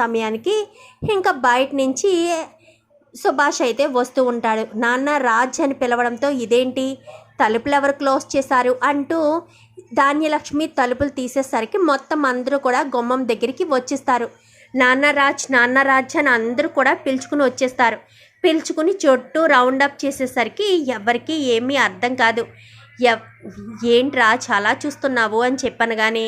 సమయానికి ఇంకా బయట నుంచి సుభాష్ అయితే వస్తూ ఉంటాడు. నాన్న రాజ్ అని పిలవడంతో ఇదేంటి? తలుపులు ఎవరు క్లోజ్ చేశారు? అంటూ ధాన్యలక్ష్మి తలుపులు తీసేసరికి మొత్తం అందరూ కూడా గుమ్మం దగ్గరికి వచ్చేస్తారు. నాన్న రాజ్ నాన్న రాజ్ అని అందరూ కూడా పిలుచుకుని వచ్చేస్తారు. పిలుచుకుని చుట్టూ రౌండ్ అప్ చేసేసరికి ఎవరికి ఏమీ అర్థం కాదు. ఎవ్ ఏంట్రా చాలా చూస్తున్నావు అని చెప్పాను కానీ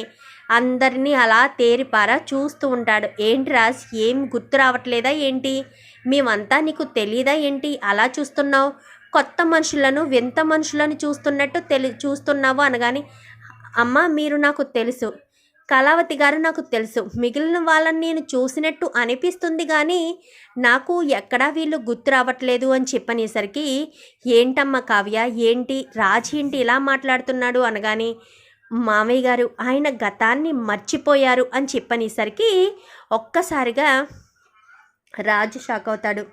అందరినీ అలా తేరిపారా చూస్తూ ఉంటాడు. ఏంటి రాజ్? ఏం గుర్తు రావట్లేదా ఏంటి? మేమంతా నీకు తెలియదా ఏంటి? అలా చూస్తున్నావు? కొత్త మనుషులను వింత మనుషులను చూస్తున్నట్టు తెలి చూస్తున్నావు అనగాని అమ్మ మీరు నాకు తెలుసు. కళావతి గారు నాకు తెలుసు. మిగిలిన వాళ్ళని నేను చూసినట్టు అనిపిస్తుంది కానీ నాకు ఎక్కడా వీళ్ళు గుర్తు రావట్లేదు అని చెప్పనేసరికి ఏంటమ్మా కావ్య? ఏంటి? రాజీ ఏంటి ఇలా మాట్లాడుతున్నాడు అనగానే మామయ్య గారు ఆయన గతాన్ని మర్చిపోయారు అని చెప్పనేసరికి ఒక్కసారిగా రాజు షాక్ అవుతాడు.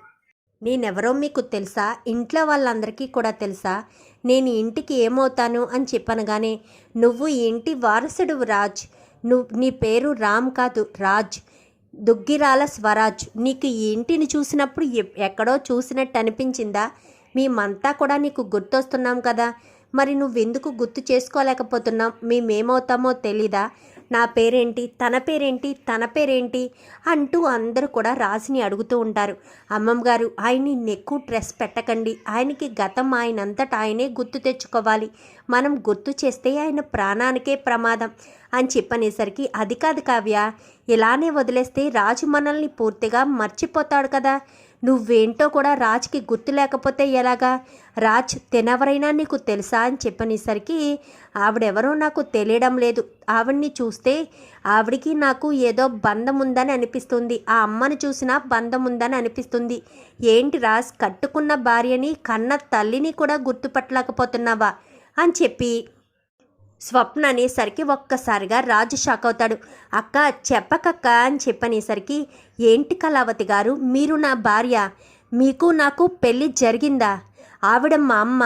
నేనెవరో మీకు తెలుసా? ఇంట్లో వాళ్ళందరికీ కూడా తెలుసా? నేను ఇంటికి ఏమవుతాను అని చెప్పనగానే నువ్వు ఇంటి వారసుడు రాజ్. నువ్వు నీ పేరు రామ్ కాదు రాజ్. దుగ్గిరాల స్వరాజ్. నీకు ఈ ఇంటిని చూసినప్పుడు ఎక్కడో చూసినట్టు అనిపించిందా? మేమంతా కూడా నీకు గుర్తొస్తున్నాం కదా. మరి నువ్వెందుకు గుర్తు చేసుకోలేకపోతున్నాం మేమేమవుతామో తెలీదా? నా పేరేంటి? తన పేరేంటి? తన పేరేంటి? అంటూ అందరూ కూడా రాజుని అడుగుతూ ఉంటారు. అమ్మమ్మ గారు ఆయన్ని ఎక్కువ డ్రెస్ పెట్టకండి. ఆయనకి గతం ఆయనంతటా ఆయనే గుర్తు తెచ్చుకోవాలి. మనం గుర్తు చేస్తే ఆయన ప్రాణానికే ప్రమాదం అని చెప్పనేసరికి అది కాదు కావ్య ఇలానే వదిలేస్తే రాజు మనల్ని పూర్తిగా మర్చిపోతాడు కదా? నువ్వేంటో కూడా రాజ్కి గుర్తు లేకపోతే ఎలాగా? రాజ్ తినవరైనా నీకు తెలుసా అని చెప్పనేసరికి ఆవిడెవరో నాకు తెలియడం లేదు. ఆవిడ్ని చూస్తే ఆవిడికి నాకు ఏదో బంధం ఉందని అనిపిస్తుంది. ఆ అమ్మను చూసినా బంధం ఉందని అనిపిస్తుంది. ఏంటి రాజ్ కట్టుకున్న భార్యని కన్న తల్లిని కూడా గుర్తుపట్టలేకపోతున్నావా? అని చెప్పి స్వప్న అనేసరికి ఒక్కసారిగా రాజు షాక్ అవుతాడు. అక్క చెప్పకక్క అని చెప్పనేసరికి ఏంటి కళావతి గారు మీరు నా భార్య. మీకు నాకు పెళ్ళి జరిగిందా? ఆవిడ మా అమ్మ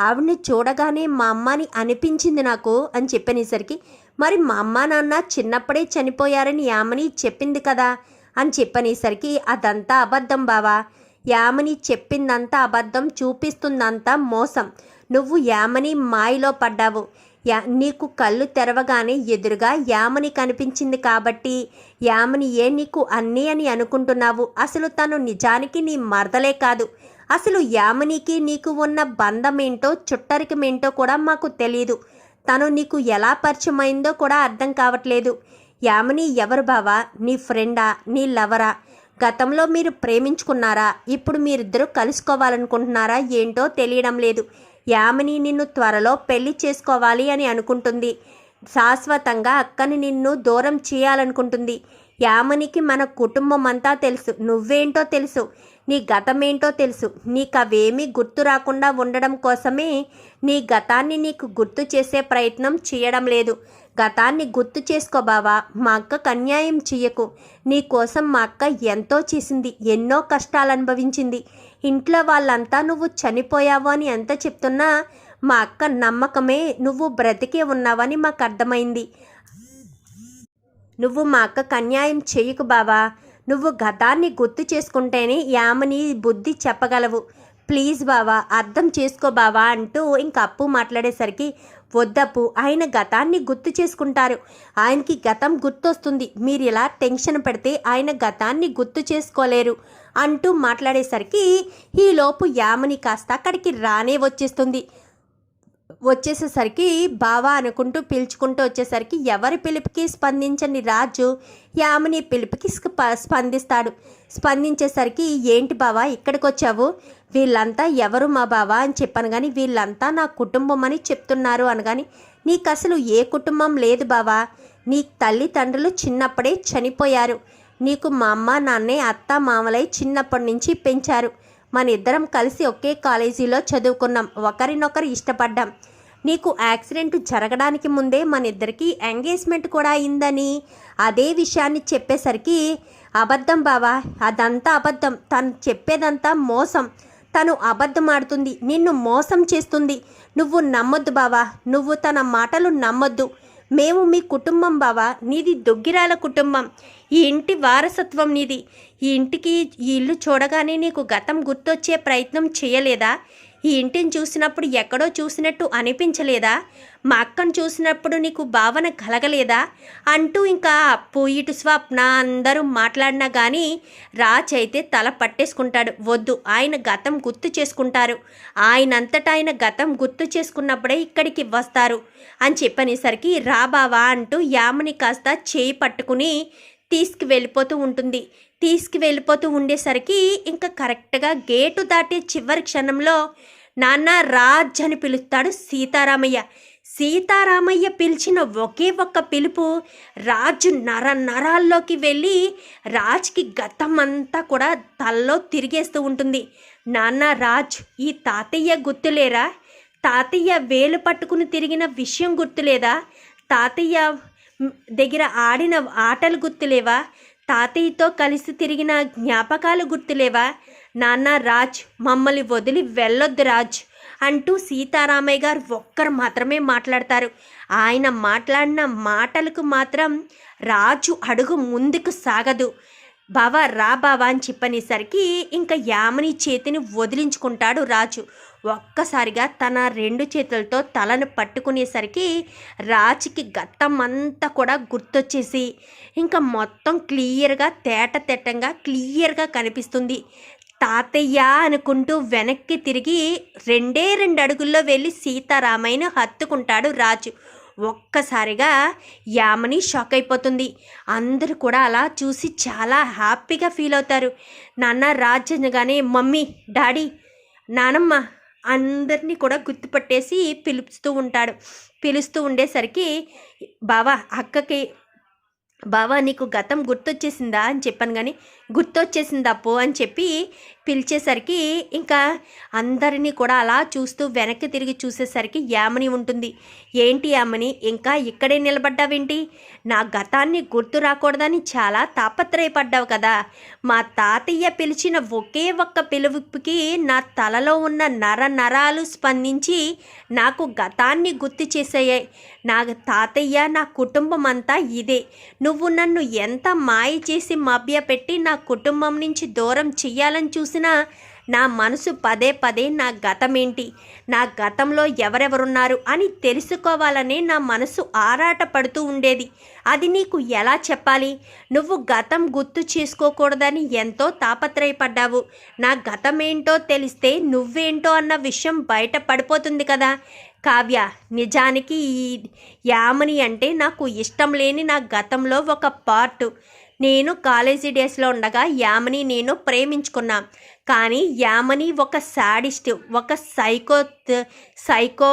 ఆవిడని చూడగానే మా అమ్మని అనిపించింది నాకు అని చెప్పనేసరికి మరి మా అమ్మ నాన్న చిన్నప్పుడే చనిపోయారని యామని చెప్పింది కదా అని చెప్పనేసరికి అదంతా అబద్ధం బావా. యామని చెప్పిందంతా అబద్ధం చూపిస్తుందంతా మోసం. నువ్వు యామని మాయలో పడ్డావు. యా నీకు కళ్ళు తెరవగానే ఎదురుగా యామని కనిపించింది కాబట్టి యామని ఏ నీకు అన్నీ అని అనుకుంటున్నావు? అసలు తను నిజానికి నీ మరదలే కాదు. అసలు యామనికి నీకు ఉన్న బంధమేంటో చుట్టరికమేంటో కూడా మాకు తెలియదు తను నీకు ఎలా పరిచయమైందో కూడా అర్థం కావట్లేదు. యామని ఎవరు బావా? నీ ఫ్రెండా? నీ లవరా? గతంలో మీరు ప్రేమించుకున్నారా? ఇప్పుడు మీరిద్దరూ కలుసుకోవాలనుకుంటున్నారా? ఏంటో తెలియడం లేదు. యామిని నిన్ను త్వరలో పెళ్ళి చేసుకోవాలి అని అనుకుంటుంది. శాశ్వతంగా అక్కని నిన్ను దూరం చేయాలనుకుంటుంది. యామనికి మన కుటుంబం అంతా తెలుసు. నువ్వేంటో తెలుసు. నీ గతమేంటో తెలుసు. నీకు అవేమీ గుర్తు రాకుండా ఉండడం కోసమే నీ గతాన్ని నీకు గుర్తు చేసే ప్రయత్నం చేయడం లేదు. గతాన్ని గుర్తు చేసుకో బావా. మా అక్కకు అన్యాయం చెయ్యకు. నీ కోసం మా అక్క ఎంతో చేసింది. ఎన్నో కష్టాలు అనుభవించింది ఇంట్లో వాళ్ళంతా నువ్వు చనిపోయావు అని ఎంత చెప్తున్నా మా అక్క నమ్మకమే నువ్వు బ్రతికే ఉన్నావని మాకు అర్థమైంది. నువ్వు మా అక్కకు అన్యాయం చేయకు బావా. నువ్వు గతాన్ని గుర్తు చేసుకుంటేనే యామని బుద్ధి చెప్పగలవు. ప్లీజ్ బావా అర్థం చేసుకో బావా అంటూ ఇంక అప్పు మాట్లాడేసరికి వద్దప్పు ఆయన గతాన్ని గుర్తు చేసుకుంటారు. ఆయనకి గతం గుర్తొస్తుంది. మీరు ఇలా టెన్షన్ పెడితే ఆయన గతాన్ని గుర్తు చేసుకోలేరు అంటూ మాట్లాడేసరికి ఈలోపు యామని కాస్త అక్కడికి రానే వచ్చేస్తుంది. వచ్చేసేసరికి బావా అనుకుంటూ పిలుచుకుంటూ వచ్చేసరికి ఎవరి పిలుపుకి స్పందించని రాజు యామిని పిలుపుకి స్ప- స్పందిస్తాడు. స్పందించేసరికి ఏంటి బావా ఇక్కడికి వచ్చావు వీళ్ళంతా ఎవరు మా బావా? అని చెప్పాను కానీ వీళ్ళంతా నా కుటుంబం అని చెప్తున్నారు అనగాని నీకు అసలు ఏ కుటుంబం లేదు బావా. నీ తల్లిదండ్రులు చిన్నప్పుడే చనిపోయారు. నీకు మా అమ్మ నాన్నే అత్త మామలై చిన్నప్పటి నుంచి పెంచారు. మన ఇద్దరం కలిసి ఒకే కాలేజీలో చదువుకున్నాం. ఒకరినొకరు ఇష్టపడ్డాం. నీకు యాక్సిడెంట్ జరగడానికి ముందే మన ఇద్దరికి ఎంగేజ్మెంట్ కూడా అయిందని. అదే విషయాన్ని చెప్పేసరికి అబద్ధం బావా అదంతా అబద్ధం. తను చెప్పేదంతా మోసం. తను అబద్ధం ఆడుతుంది నిన్ను మోసం చేస్తుంది. నువ్వు నమ్మొద్దు బావా. నువ్వు తన మాటలు నమ్మొద్దు. మేము మీ కుటుంబం బావా. నీది దొగ్గిరాల కుటుంబం. ఈ ఇంటి వారసత్వం నీది. ఈ ఇంటికి ఈ ఇల్లు చూడగానే నీకు గతం గుర్తొచ్చే ప్రయత్నం చేయలేదా? ఈ ఇంటిని చూసినప్పుడు ఎక్కడో చూసినట్టు అనిపించలేదా? మా అక్కను చూసినప్పుడు నీకు భావన కలగలేదా? అంటూ ఇంకా అప్పు ఇటు స్వప్న అందరూ మాట్లాడినా కానీ రాజ్ అయితే తల పట్టేసుకుంటాడు. వద్దు ఆయన గతం గుర్తు చేసుకుంటారు. ఆయనంతటా ఆయన గతం గుర్తు చేసుకున్నప్పుడే ఇక్కడికి వస్తారు అని చెప్పనేసరికి రా బావా అంటూ యామని కాస్త చేయి పట్టుకుని తీసుకువెళ్ళిపోతూ ఉంటుంది. తీసుకువెళ్ళిపోతూ ఉండేసరికి ఇంకా కరెక్ట్గా గేటు దాటే చివరి క్షణంలో నాన్న రాజ్ అని పిలుస్తాడు సీతారామయ్య. సీతారామయ్య పిలిచిన ఒకే ఒక్క పిలుపు రాజు నర నరాల్లోకి వెళ్ళి రాజ్కి గతం అంతా కూడా తల్లో తిరిగేస్తూ ఉంటుంది. నాన్న రాజ్ ఈ తాతయ్య గుర్తులేరా? తాతయ్య వేలు పట్టుకుని తిరిగిన విషయం గుర్తులేదా? తాతయ్య దగ్గర ఆడిన ఆటలు గుర్తులేవా? తాతయ్యతో కలిసి తిరిగిన జ్ఞాపకాలు గుర్తులేవా? నాన్న రాజ్ మమ్మల్ని వదిలి వెళ్ళొద్దు రాజ్ అంటూ సీతారామయ్య గారు ఒక్కరు మాత్రమే మాట్లాడతారు. ఆయన మాట్లాడిన మాటలకు మాత్రం రాజు అడుగు ముందుకు సాగదు. బావా రా బావా అని చెప్పనేసరికి ఇంకా యామని చేతిని వదిలించుకుంటాడు రాజు. ఒక్కసారిగా తన రెండు చేతులతో తలను పట్టుకునేసరికి రాజుకి గతం అంతా కూడా గుర్తొచ్చేసి ఇంకా మొత్తం క్లియర్గా తేట తెట్టంగా క్లియర్గా కనిపిస్తుంది. తాతయ్య అనుకుంటూ వెనక్కి తిరిగి రెండే రెండు అడుగుల్లో వెళ్ళి సీతారామయ్యను హత్తుకుంటాడు రాజు. ఒక్కసారిగా యామని షాక్ అయిపోతుంది. అందరూ కూడా అలా చూసి చాలా హ్యాపీగా ఫీల్ అవుతారు. నాన్న రాజ్ అనగానే మమ్మీ డాడీ నానమ్మ అందరినీ కూడా గుర్తుపట్టేసి పిలుస్తూ ఉంటాడు. పిలుస్తూ ఉండేసరికి బావా అక్కకి బావా నీకు గతం గుర్తొచ్చేసిందా? అని చెప్పాను కానీ గుర్తొచ్చేసింది అప్పు అని చెప్పి పిలిచేసరికి ఇంకా అందరినీ కూడా అలా చూస్తూ వెనక్కి తిరిగి చూసేసరికి యామని ఉంటుంది. ఏంటి యామని ఇంకా ఇక్కడే నిలబడ్డావేంటి? నా గతాన్ని గుర్తు రాకూడదని చాలా తాపత్రయపడ్డావు కదా. మా తాతయ్య పిలిచిన ఒకే ఒక్క పిలుపుకి నా తలలో ఉన్న నర నరాలు స్పందించి నాకు గతాన్ని గుర్తు చేసాయి నా తాతయ్య నా కుటుంబం అంతా ఇదే. నువ్వు నన్ను ఎంత మాయ చేసి మభ్యపెట్టి నా కుటుంబం నుంచి దూరం చెయ్యాలని చూసినా నా మనసు పదే పదే నా గతమేంటి? నా గతంలో ఎవరెవరున్నారు అని తెలుసుకోవాలనే నా మనసు ఆరాట పడుతూ ఉండేది. అది నీకు ఎలా చెప్పాలి? నువ్వు గతం గుర్తు చేసుకోకూడదని ఎంతో తాపత్రయపడ్డావు. నా గతమేంటో తెలిస్తే నువ్వేంటో అన్న విషయం బయట పడిపోతుంది కదా. కావ్య నిజానికి ఈ యామని అంటే నాకు ఇష్టం లేని నా గతంలో ఒక పార్ట్. నేను కాలేజీ డేస్లో ఉండగా యామని నేను ప్రేమించుకున్నా. కానీ యామని ఒక శాడిస్ట్ ఒక సైకో సైకో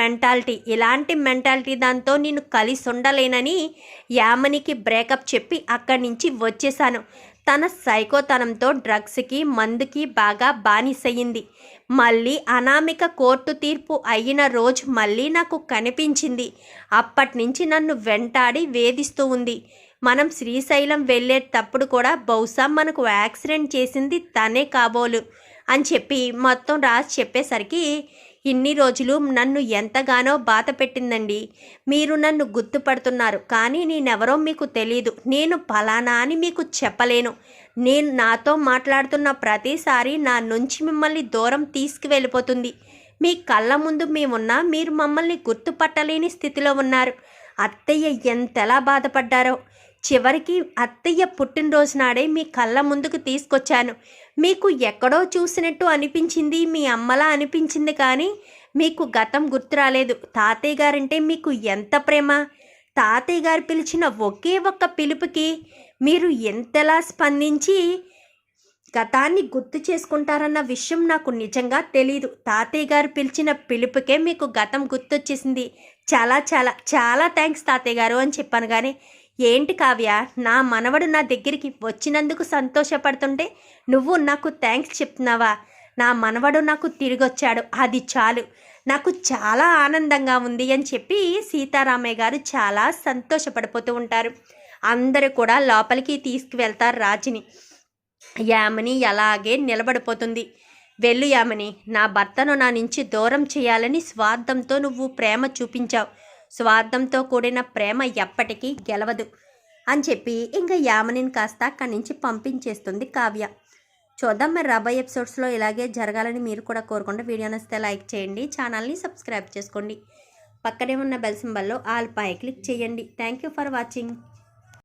మెంటాలిటీ. ఇలాంటి మెంటాలిటీ దాంతో నేను కలిసి ఉండలేనని యామనికి బ్రేకప్ చెప్పి అక్కడి నుంచి వచ్చేసాను. తన సైకోతనంతో డ్రగ్స్కి మందుకి బాగా బానిసయ్యింది. మళ్ళీ అనామిక కోర్టు తీర్పు అయిన రోజు మళ్ళీ నాకు కనిపించింది. అప్పటి నుంచి నన్ను వెంటాడి వేధిస్తూ ఉంది. మనం శ్రీశైలం వెళ్ళేటప్పుడు కూడా బహుశా మనకు యాక్సిడెంట్ చేసింది తనే కాబోలు అని చెప్పి మొత్తం రాసి చెప్పేసరికి ఇన్ని రోజులు నన్ను ఎంతగానో బాధ పెట్టిందండి. మీరు నన్ను గుర్తుపడుతున్నారు. కానీ నేనెవరో మీకు తెలీదు. నేను ఫలానా అని మీకు చెప్పలేను. నేను నాతో మాట్లాడుతున్న ప్రతిసారి నా నుంచి మిమ్మల్ని దూరం తీసుకువెళ్ళిపోతుంది. మీ కళ్ళ ముందు మేమున్నా మీరు మమ్మల్ని గుర్తుపట్టలేని స్థితిలో ఉన్నారు. అత్తయ్య ఎంతలా బాధపడ్డారో. చివరికి అత్తయ్య పుట్టినరోజు నాడే మీ కళ్ళ ముందుకు తీసుకొచ్చాను. మీకు ఎక్కడో చూసినట్టు అనిపించింది మీ అమ్మలా అనిపించింది కానీ మీకు గతం గుర్తు రాలేదు. తాతయ్య గారంటే మీకు ఎంత ప్రేమ? తాతయ్య గారు పిలిచిన ఒకే ఒక్క పిలుపుకి మీరు ఎంతలా స్పందించి గతాన్ని గుర్తు చేసుకుంటారన్న విషయం నాకు నిజంగా తెలీదు. తాతయ్య గారు పిలిచిన పిలుపుకే మీకు గతం గుర్తొచ్చేసింది. చాలా చాలా చాలా థ్యాంక్స్ తాతయ్య గారు అని చెప్పాను కానీ ఏంటి కావ్య? నా మనవడు నా దగ్గరికి వచ్చినందుకు సంతోషపడుతుంటే నువ్వు నాకు థ్యాంక్స్ చెప్తున్నావా? నా మనవడు నాకు తిరిగొచ్చాడు. అది చాలు. నాకు చాలా ఆనందంగా ఉంది అని చెప్పి సీతారామయ్య గారు చాలా సంతోషపడిపోతూ ఉంటారు. అందరూ కూడా లోపలికి తీసుకువెళ్తారు రాజుని. యామని అలాగే నిలబడిపోతుంది. వెళ్ళు యామని నా భర్తను నా నుంచి దూరం చేయాలని స్వార్థంతో నువ్వు ప్రేమ చూపించావు. స్వార్థంతో కూడిన ప్రేమ ఎప్పటికీ గెలవదు అని చెప్పి ఇంకా యామనిని కాస్త అక్కడి నుంచి పంపించేస్తుంది కావ్య. చూద్దాం మరి రాబోయే ఎపిసోడ్స్లో ఇలాగే జరగాలని మీరు కూడా కోరుకుంటే వీడియో నచ్చితే లైక్ చేయండి ఛానల్ని సబ్స్క్రైబ్ చేసుకోండి. పక్కనే ఉన్న బెల్ సింబల్లో ఆల్ పై క్లిక్ చేయండి. Thank you for watching.